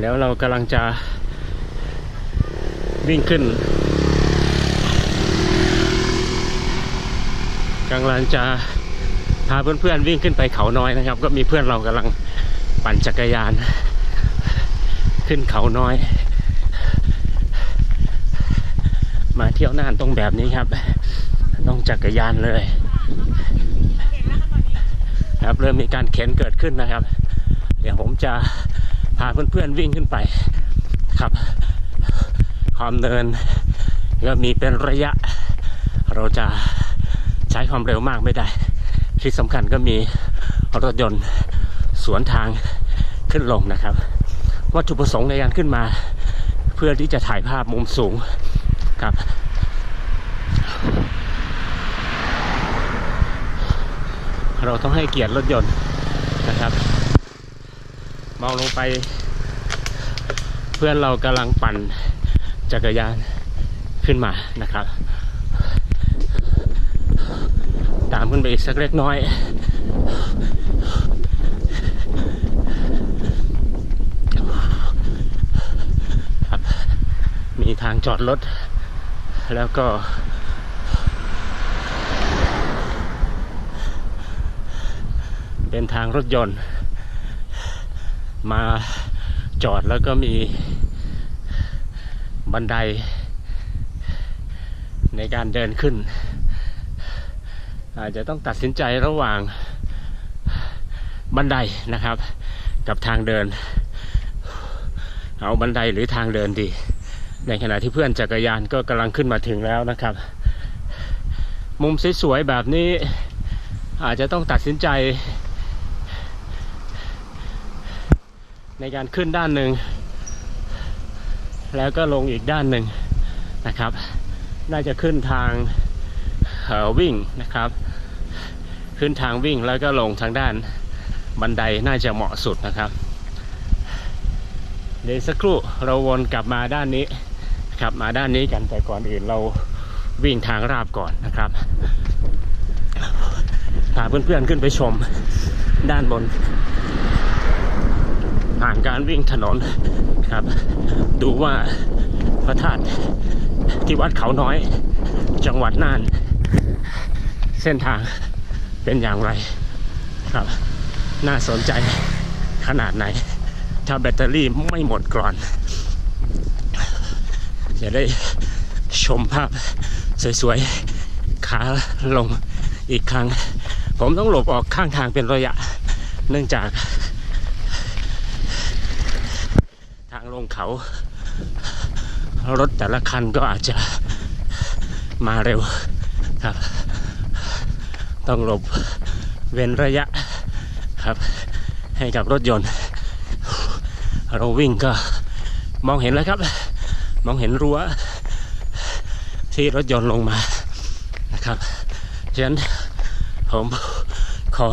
แล้วเรากำลังจะวิ่งขึ้นกำลังจะพาเพื่อนๆวิ่งขึ้นไปเขาน้อยนะครับ ก็มีเพื่อนเรากำลังปั่นจักรยาน ขึ้นเขาน้อย มาเที่ยวน่านตรงแบบนี้ครับ ต้องจักรยานเลย ครับเริ่มมีการเข็นเกิดขึ้นนะครับ เดี๋ยวผมจะาเพื่อนๆวิ่งขึ้นไปครับ ความเนินก็มีเป็นระยะ เราจะใช้ความเร็วมากไม่ได้ ที่สำคัญก็มีรถยนต์สวนทางขึ้นลงนะครับ วัตถุประสงค์ในการขึ้นมา เพื่อที่จะถ่ายภาพมุมสูงครับเราต้องให้เกียรติรถยนต์นะครับ มองลงไป เพื่อนเรากำลังปั่นจักรยานขึ้นมานะครับ ตามขึ้นไปอีกสักเล็กน้อย ครับ มีทางจอดรถ แล้วก็เป็นทางรถยนต์ มาจอดแล้วก็มีบันได ในการเดินขึ้น อาจจะต้องตัดสินใจระหว่างบันไดนะครับ กับทางเดิน เอาบันไดหรือทางเดินดี ในขณะที่เพื่อนจักรยานก็กำลังขึ้นมาถึงแล้วนะครับ มุมสวยๆแบบนี้อาจจะต้องตัดสินใจ ในการขึ้นด้านหนึ่ง แล้วก็ลงอีกด้านหนึ่งนะครับ น่าจะขึ้นทางเอ่อวิ่งนะครับ ขึ้นทางวิ่งแล้วก็ลงทางด้านบันไดน่าจะเหมาะสุดนะครับ เดี๋ยวสักครู่เราวนกลับมาด้านนี้ครับมาด้านนี้กันแต่ก่อนอื่นเราวิ่งทางราบก่อนนะครับพาเพื่อนๆขึ้นไปชมด้านบน ผ่านการวิ่งถนนครับ ดูว่าพระธาตุที่วัดเขาน้อย จังหวัดน่าน เส้นทางเป็นอย่างไรครับ น่าสนใจขนาดไหน ถ้าแบตเตอรี่ไม่หมดก่อน จะได้ชมภาพสวยๆ ขาลงอีกครั้ง ผมต้องหลบออกข้างทางเป็นระยะ เนื่องจาก ทา งเขา รถแต่ละคันก็อาจจะมาเร็วครับ ต้องหลบเว้นระยะครับ ให้กับรถยนต์ เราวิ่งก็มองเห็นแล้วครับ มองเห็นรั้วที่รถยนต์ลงมานะครับฉะนั้นผมขอ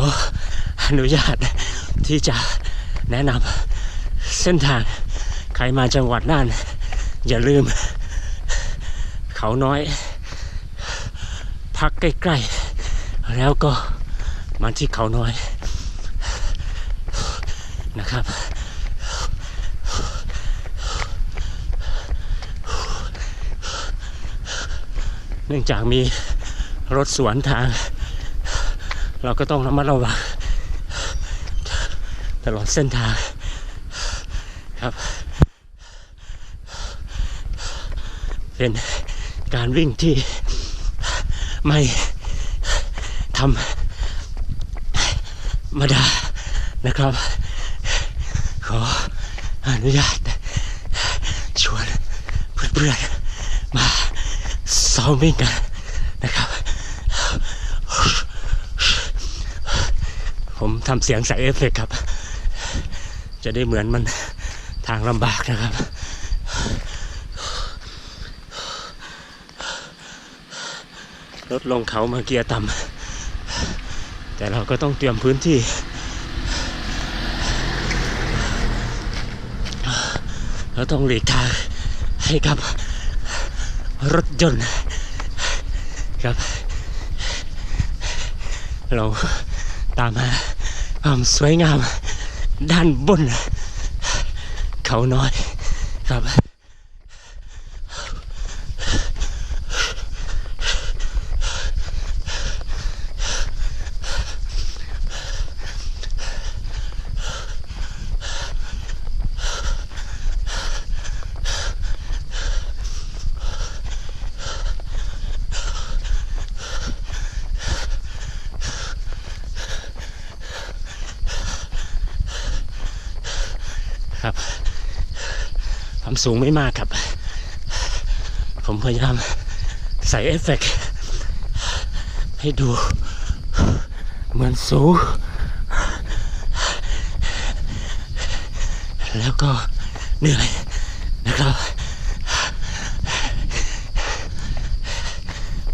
อนุญาตที่จะแนะนำเส้นทาง ครมาจังหวัดน่าน อย่าลืม เขาน้อย พักใกล้ๆ แล้วก็มาที่เขาน้อยนะครับ เนื่องจากมีรถสวนทาง เราก็ต้องระมัดระวังตลอดเส้นทางครับ เป็นการวิ่งที่ไม่ทำมาดานะครับ ขออนุญาตชวนเพื่อนๆมาซ้อมวิ่งกันนะครับ ผมทำเสียงใส่เอฟเฟกต์ครับ จะได้เหมือนมันทางลำบากนะครับ รถลงเขามาเกียร์ต่ำแต่เราก็ต้องเตรียมพื้นที่ เราต้องหลีกทางให้กับรถยนต์ครับ เราตามหาความสวยงามด้านบน เขาน้อยครับ ความสูงไม่มากครับ ผมพยายามใส่เอฟเฟกต์ให้ดูเหมือนสูง แล้วก็เหนื่อยนะครับ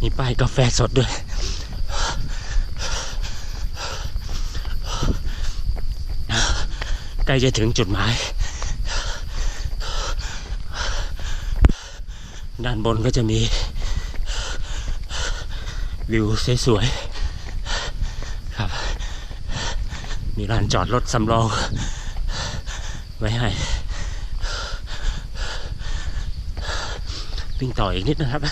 มีป้ายกาแฟสดด้วยใกล้จะถึงจุดหมาย ด้านบนก็จะมีวิวสวยๆครับ มีลานจอดรถสำรองไว้ให้วิ่งต่ออีกนิดนะครับ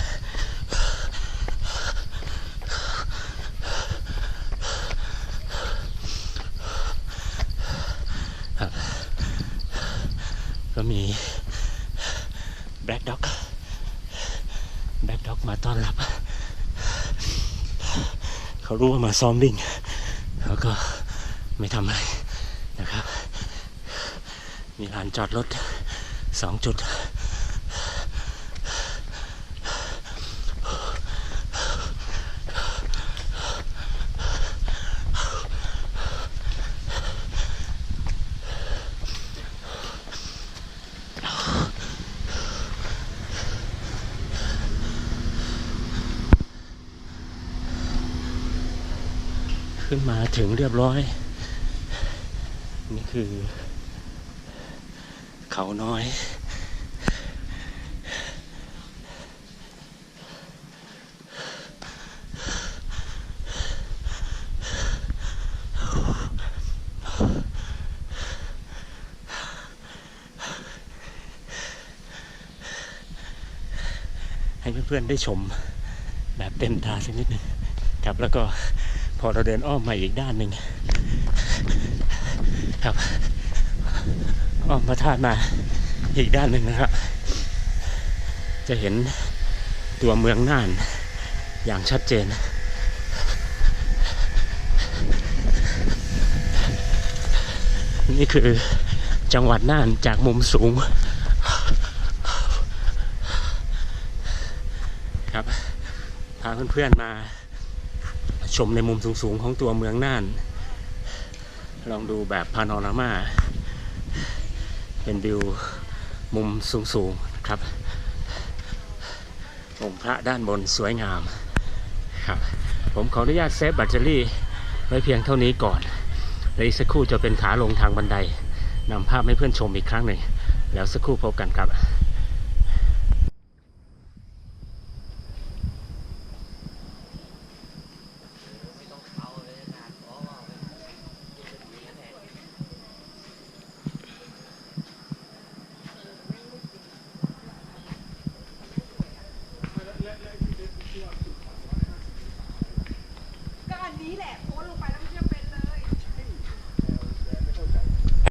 ก็มีแบล็ k ด็อกด็อก มาต้อนรับ เขารู้ว่ามาซ้อมวิ่งเขาก็ไม่ทำอะไรนะครับ มีลานจอดรถสองจุด ขึ้นมาถึงเรียบร้อย นี่คือ เขาน้อย ให้เพื่อนๆได้ชมแบบเต็มตาสักนิดนึงครับแล้วก็ อเราเดินอ้อมมาอีกด้านหนึ่งครับอ้อมพระธาตุมาอีกด้านหนึ่งนะครับ จะเห็นตัวเมืองน่านอย่างชัดเจน นี่คือจังหวัดน่านจากมุมสูงครับพาเพื่อนๆมา ชมในมุมสูงๆของตัวเมืองน่าน ลองดูแบบพาโนรามา เป็นวิวมุมสูงๆครับ องค์พระด้านบนสวยงามครับ ผมขออนุญาตเซฟแบตเตอรี่ไว้เพียงเท่านี้ก่อนและอีกสักครู่จะเป็นขาลงทางบันไดนำภาพให้เพื่อนชมอีกครั้งหนึ่ง แล้วสักครู่พบกันครับ